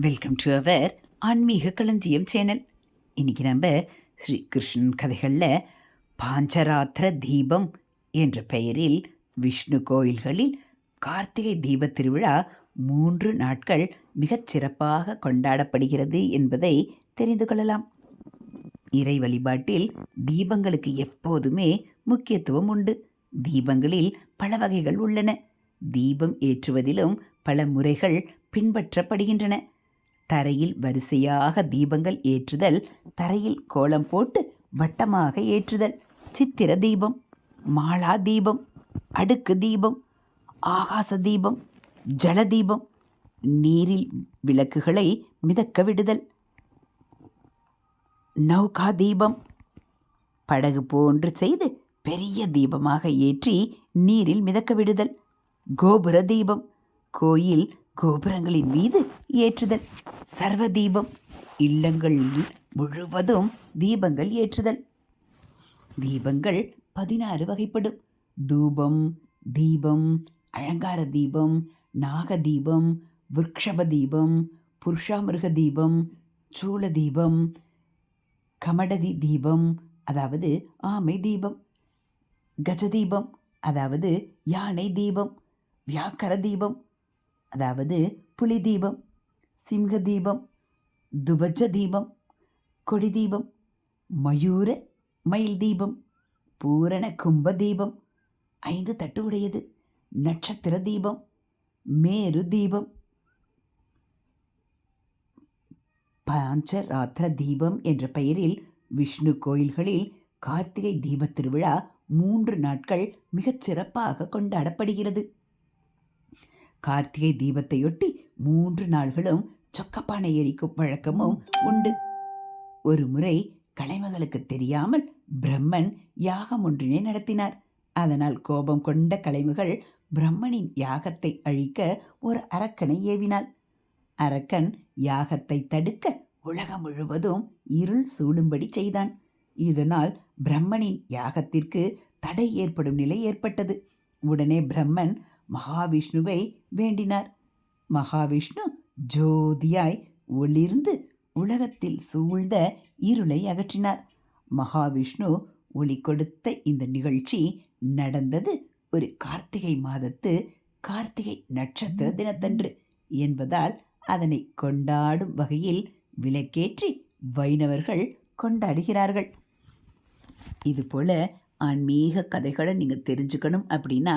Welcome to our ஆன்மீக களஞ்சியம் channel இன்னைக்கு நம்ம ஸ்ரீ கிருஷ்ணன் கதைகளில் பாஞ்சராத்திர தீபம் என்ற பெயரில் விஷ்ணு கோயில்களில் கார்த்திகை தீப திருவிழா மூன்று நாட்கள் மிகச் சிறப்பாக கொண்டாடப்படுகிறது என்பதை தெரிந்து கொள்ளலாம். இறை வழிபாட்டில் தீபங்களுக்கு எப்போதுமே முக்கியத்துவம் உண்டு. தீபங்களில் பல வகைகள் உள்ளன. தீபம் ஏற்றுவதிலும் பல முறைகள் பின்பற்றப்படுகின்றன. தரையில் வரிசையாக தீபங்கள் ஏற்றுதல் தரையில் கோலம் போட்டு வட்டமாக ஏற்றுதல். சித்திர தீபம் மாலா தீபம் அடுக்கு தீபம் ஆகாச தீபம் ஜல தீபம் நீரில் விளக்குகளை மிதக்க விடுதல். நௌகா தீபம் படகு போன்று செய்து பெரிய தீபமாக ஏற்றி நீரில் மிதக்க விடுதல். கோபுர தீபம் கோயில் கோபுரங்களின் மீது ஏற்றுதல். சர்வ தீபம் இல்லங்களில் முழுவதும் தீபங்கள் ஏற்றுதல். தீபங்கள் பதினாறு வகைப்படும். தூபம் தீபம் அலங்கார தீபம் நாக தீபம் விருக்ஷப தீபம் புருஷாமிருக தீபம் சூள தீபம் கமடதி தீபம் அதாவது ஆமை தீபம் கஜதீபம் அதாவது யானை தீபம் வியாக்கர தீபம் அதாவது புலி தீபம். சிம்ஹ தீபம் துவஜ தீபம் கொடி தீபம் மயூர மயில் தீபம் பூரண கும்ப தீபம் ஐந்து தட்டு உடையது நட்சத்திர தீபம் மேரு தீபம் பாஞ்சராத்திர தீபம் என்ற பெயரில் விஷ்ணு கோயில்களில் கார்த்திகை தீபத் திருவிழா மூன்று நாட்கள் மிகச் சிறப்பாக கொண்டாடப்படுகிறது. கார்த்திகை தீபத்தையொட்டி மூன்று நாள்களும் சொக்கப்பானை எரிக்கும் பழக்கமும் உண்டு. ஒரு முறை கலைமகளுக்கு தெரியாமல் பிரம்மன் யாகம் ஒன்றினை நடத்தினார். அதனால் கோபம் கொண்ட கலைமகள் பிரம்மனின் யாகத்தை அழிக்க ஒரு அரக்கனை ஏவினாள். அரக்கன் யாகத்தை தடுக்க உலகம் முழுவதும் இருள் சூழும்படி செய்தான். இதனால் பிரம்மனின் யாகத்திற்கு தடை ஏற்படும் நிலை ஏற்பட்டது. உடனே பிரம்மன் மகாவிஷ்ணுவை வேண்டினார். மகாவிஷ்ணு ஜோதியாய் ஒளிர்ந்து உலகத்தில் சூழ்ந்த இருளை அகற்றினார். மகாவிஷ்ணு ஒளி கொடுத்த இந்த நிகழ்ச்சி நடந்தது ஒரு கார்த்திகை மாதத்து கார்த்திகை நட்சத்திர தினத்தன்று என்பதால் அதனை கொண்டாடும் வகையில் விளக்கேற்றி வைணவர்கள் கொண்டாடுகிறார்கள். இதுபோல் ஆன்மீக கதைகளை நீங்கள் தெரிஞ்சுக்கணும் அப்படின்னா